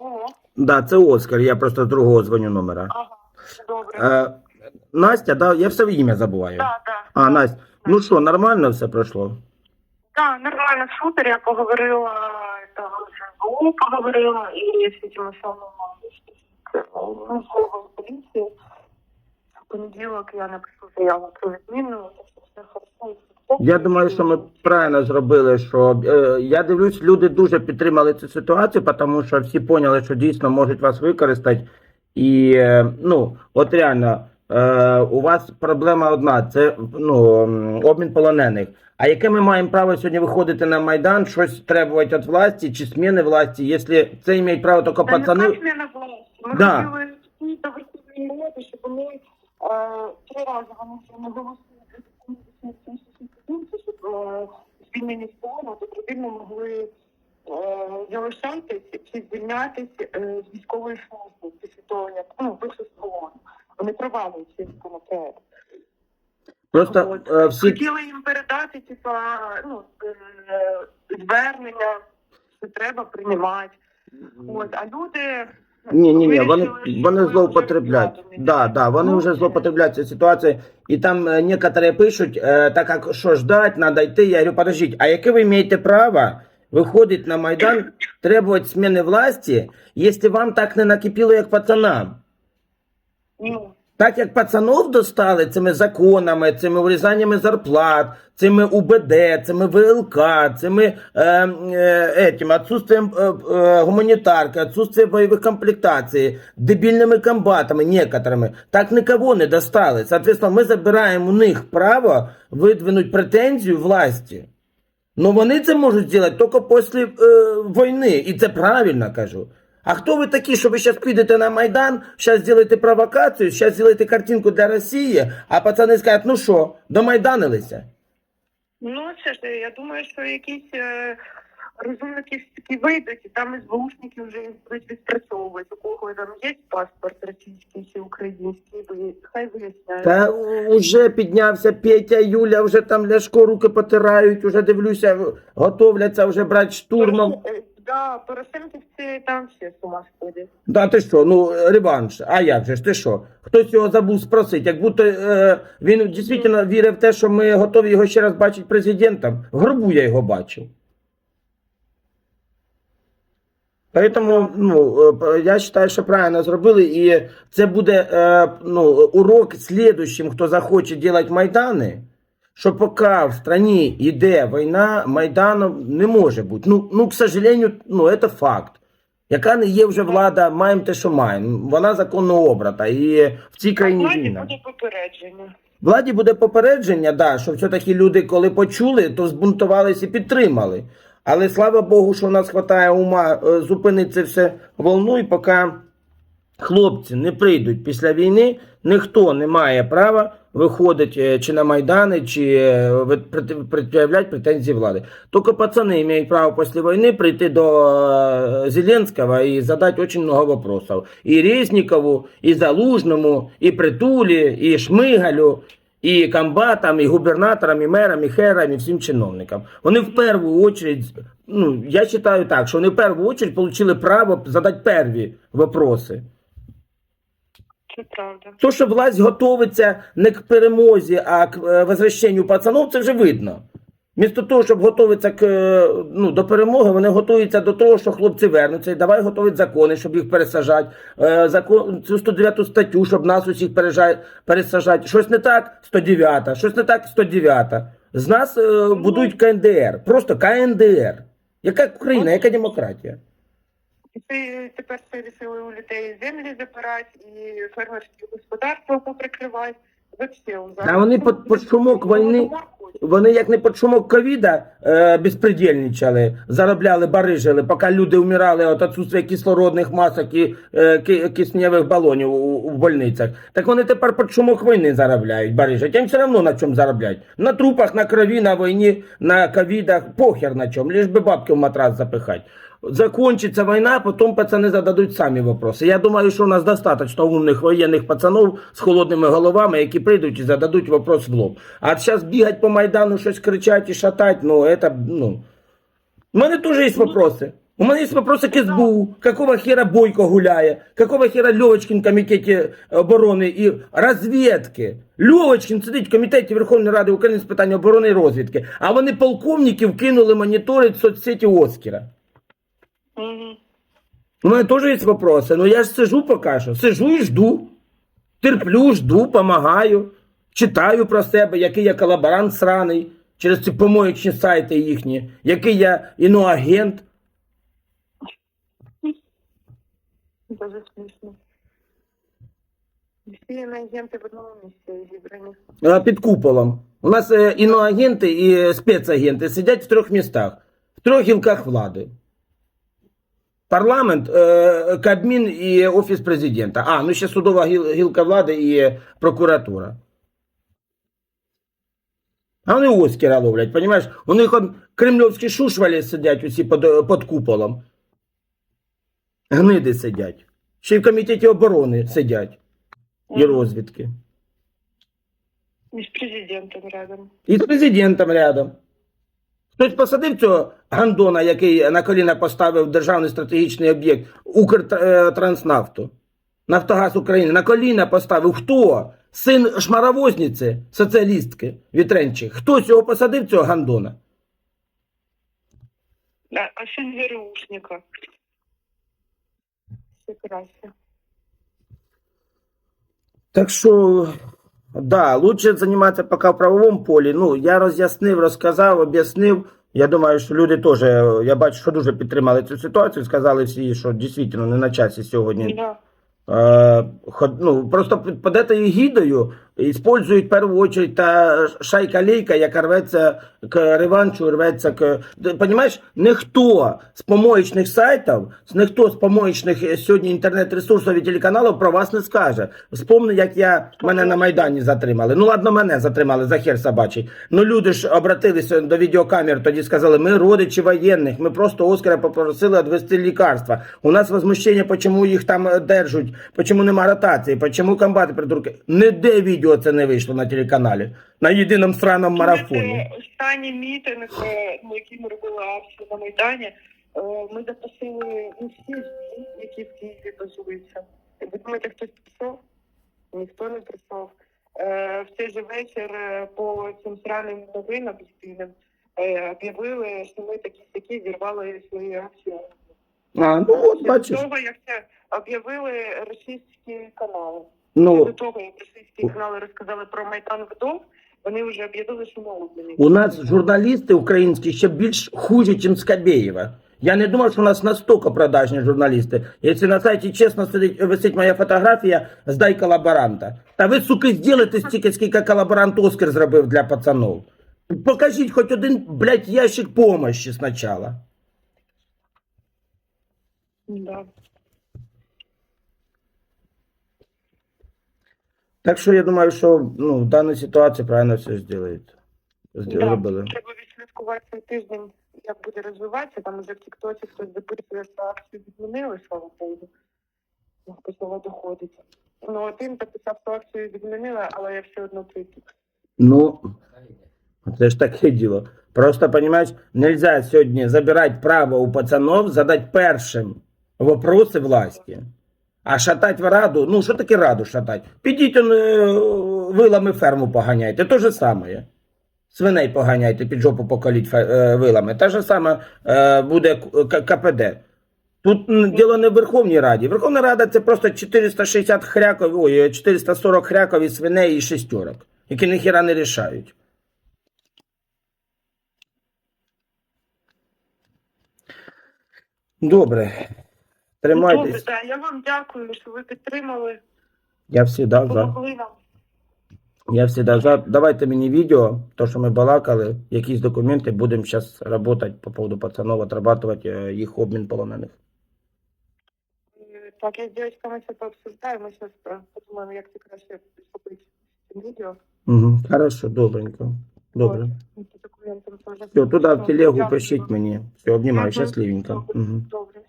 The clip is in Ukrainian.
О, Да, це Оскар, я просто з другого дзвоню номера. ага, добре. Е, Настя, да, я все ім'я забуваю. Так, так. А, Настя, ну що, нормально все пройшло? Да, нормально супер, я поговорила, это, с СБУ поговорила, и с этим самым, ну, словом полиции. В понеділок я напишу заяву про відміну, Я думаю, що ми правильно зробили, що е, я дивлюсь, люди дуже підтримали цю ситуацію, тому що всі поняли, що дійсно можуть вас використати. І е, ну, от реально, е, у вас проблема одна: це ну, обмін полонених. А яке ми маємо право сьогодні виходити на Майдан, щось требувати від власті чи зміни власті, якщо це мають право тільки пацани? так зміна власті. Ми Да. хотіли всі до Верховної Ради, щоб вони е, три рази вони вже не голосують, щоб е, з полону, то добровільно могли е, залишатись чи звільнятись е, з військової служби після того, як ну, вийшли з полону. Вони провалюють цей законопроект. Просто е, всі Хотіли їм передати, типа, ну, е, звернення, що треба приймати. От, а люди. Ні, ні, ні, вони, вони злоупотребляють. Да, да, вони вже злоупотребляють цю ситуацію. І там е, некоторі пишуть, е, так як що ждать, треба йти. Я говорю, подождіть, а яке ви маєте право виходити на Майдан, требувати зміни власті, якщо вам так не накипіло, як пацанам? Ну, Так як пацанов достали цими законами, цими врізаннями зарплат, цими УБД, цими ВЛК, цими е, е, этим, отсутствием е, е, гуманітарки, отсутствием бойових комплектацій, дебільними комбатами, некоторими, так никого не достали. Соответственно, ми забираємо у них право видвинути претензію власті. Ну вони це можуть зробити тільки після е, війни, і це правильно кажу. А хто ви такі, що ви зараз підете на Майдан, зараз зробите провокацію, зараз зробите картинку для Росії, а пацани скажуть, ну що, домайданилися? ну це ж я думаю, що якісь е, розумники такі вийдуть, і там СБУшники вже будуть відпрацьовувати. У кого там є паспорт російський чи український, ви- хай виясняють. Та уже піднявся Петя, Юля, вже там Ляшко руки потирають, уже дивлюся, готовляться вже брати штурмом. Да, Порошенківці там всі з ума сходять. Да ти що, ну реванш. А як же ж ти що? Хтось його забув спросити, як будто е, він дійсно вірив в те, що ми готові його ще раз бачити президентом. В гробу я його бачив. Поэтому, ну, е, я вважаю, що правильно зробили, і це буде е, ну, урок слідущим, хто захоче робити майдани, що поки в страні йде війна, майдану не може бути. Ну, ну к сожалению, ну, це факт. Яка не є вже влада, маємо те, що маємо. Вона законно обрата. І в цій країні Владі війна. буде попередження. Владі буде попередження, да, що все-таки люди, коли почули, то збунтувалися і підтримали. Але слава Богу, що в нас вистачає ума е, зупинити це все волну, і поки хлопці не прийдуть після війни, ніхто не має права виходити е, чи на Майдани, чи е, пред'являти претензії влади. Тільки пацани мають право після війни прийти до е, Зеленського і задати дуже багато вопросов. І Резнікову, і Залужному, і Притулі, і Шмигалю, і комбатам, і губернаторам, і мерам, і херам, і всім чиновникам. Вони в першу чергу, ну, я вважаю так, що вони в першу чергу отримали право задати перві вопроси. Це правда. То, що власть готовиться не к перемозі, а к е, возвращенню пацанов, це вже видно. Вмісто того, щоб готуватися к, е, ну, до перемоги, вони готуються до того, що хлопці вернуться, і давай готувати закони, щоб їх пересажати, е, закон, цю 109 статтю, щоб нас усіх пересажати. Щось не так 109, щось не так 109. З нас будують КНДР, просто КНДР. Яка Україна, яка демократія? І це тепер це рішили у людей землі забирати і фермерські господарства поприкривати. Вообще, А вони під, під шумок війни, вони як не під шумок ковіда е, безпредельничали, заробляли, барижили, поки люди вмирали від отсутствия кислородних масок і е, кисневих балонів у, у больницях. Так вони тепер під шумок війни заробляють, барижать. Їм все одно на чому заробляють. На трупах, на крові, на війні, на ковідах, похер на чому, лиш би бабки в матрас запихати. Закончится война, потом пацаны зададуть самі вопроси. Я думаю, що у нас достаточно умних воєнних пацанов з холодними головами, які прийдуть і зададуть вопрос в лоб. А зараз бігати по Майдану, щось кричати і шатати, ну, это, ну... У мене теж є вопроси. У мене є вопроси к СБУ. Какого хера Бойко гуляє? Какого хера Льовочкин в комітеті оборони і розвідки? Льовочкин сидить в комітеті Верховної Ради України з питань оборони і розвідки, а вони полковників кинули моніторити соцсеті Оскара. У мене теж є вопроси, ну я ж сижу поки що, сижу і жду. Терплю, жду, помагаю, читаю про себе, який я колаборант сраний через ці помоєчні сайти їхні, який я іноагент. Дуже смішно. Всі агенти в одному місці зібрані. Е, під куполом. У нас е, іноагенти і спецагенти сидять в трьох містах, в трьох гілках влади. Парламент, е, Кабмін і Офіс президента. А, ну ще судова гілка влади і прокуратура. А вони Оскара ловлять, понимаєш? У них он кремльовські шушвалі сидять усі під, під куполом. Гниди сидять. Ще й в комітеті оборони сидять. І розвідки. І з президентом рядом. І з президентом рядом. Хтось посадив цього гандона, який на коліна поставив державний стратегічний об'єкт Укртранснафту. Нафтогаз України на коліна поставив. Хто? Син шмаровозниці, соціалістки Вітренчик. Хто цього посадив цього гандона? Да, а син ГРУшника. Краще. Так що, да, лучше займатися поки в правовому полі. Ну, я роз'яснив, розказав, об'яснив. Я думаю, що люди теж, я бачу, що дуже підтримали цю ситуацію. Сказали всі, що дійсно не на часі сьогодні. Да. Е, ну, просто під під этой в першу чергу та шайка-лейка, яка рветься к реваншу, рветься к... Понимаєш, ніхто з помоєчних сайтів, ніхто з помоєчних е, сьогодні інтернет-ресурсів і телеканалів про вас не скаже. Вспомни, як я, мене на Майдані затримали. Ну, ладно, мене затримали, за хер собачий. Ну, люди ж обратилися до відеокамер, тоді сказали, ми родичі воєнних, ми просто Оскара попросили відвести лікарства. У нас возмущення, чому їх там е, держать, чому нема ротації, чому комбати придурки. Ніде відео це не вийшло на телеканалі, на єдиному сраному марафоні. Це Останній мітинг, е, на який ми робили акцію на Майдані, е, ми запросили усі ЗМІ, які в Києві базуються. Ви думаєте, хтось прийшов? Ніхто не прийшов. Е, В цей же вечір по цим сраним новинам постійним е, об'явили, що ми такі такі зірвали свої акції. А, ну от бачиш. Того, як це об'явили російські канали. Ну, До того, як російські канали розказали про Майдан вдов, вони вже об'явили, що у нас журналісти українські ще більш хуже, ніж Скабєєва. Я не думав, що у нас настільки продажні журналісти. Якщо на сайті чесно сидить, висить моя фотографія, здай колаборанта. Та ви, суки, зробите стільки, скільки колаборант Оскар зробив для пацанов. Покажіть хоч один, блядь, ящик помощи спочатку. Да. Так що я думаю, що ну, в даній ситуації правильно все зробить. Да. Зробили. Треба відслідкувати цей тиждень, як буде розвиватися. Там вже в Тіктоці хтось записує, що акцію відмінили, слава Богу. Хтось того доходить. Ну, один записав, що акцію відмінили, але я все одно прийду. Ну, це ж таке діло. Просто, понимаешь, нельзя сьогодні забирати право у пацанов задать першим вопроси власті. А шатать в раду, ну що таке раду шатать? Підіть е, вилами ферму поганяйте, то же саме. Свиней поганяйте, під жопу поколіть е, вилами. Те ж саме е, буде КПД. Тут діло не в Верховній Раді. Верховна Рада це просто 460 хряков, ой, 440 хряков і свиней і шестерок, які ніхіра не рішають. Добре. Добре, Тримайтесь. так, я вам дякую, що ви підтримали, Я всегда за. допомогли нам. Я всегда за. Давайте мені відео, то, що ми балакали, якісь документи, будемо зараз працювати по поводу пацанов, отрабатувати е, їх обмін полонених. Е, Так, я з дівчатками це пообсуждаю, ми зараз подумаємо, як це краще зробити з цим відео. Угу. Хорошо, добренько. Добре. От, документом теж. Все, туди в телегу Дякую. пишіть мені. Все, обнімаю, Мгм. щасливенько. Добре, Угу. Добре.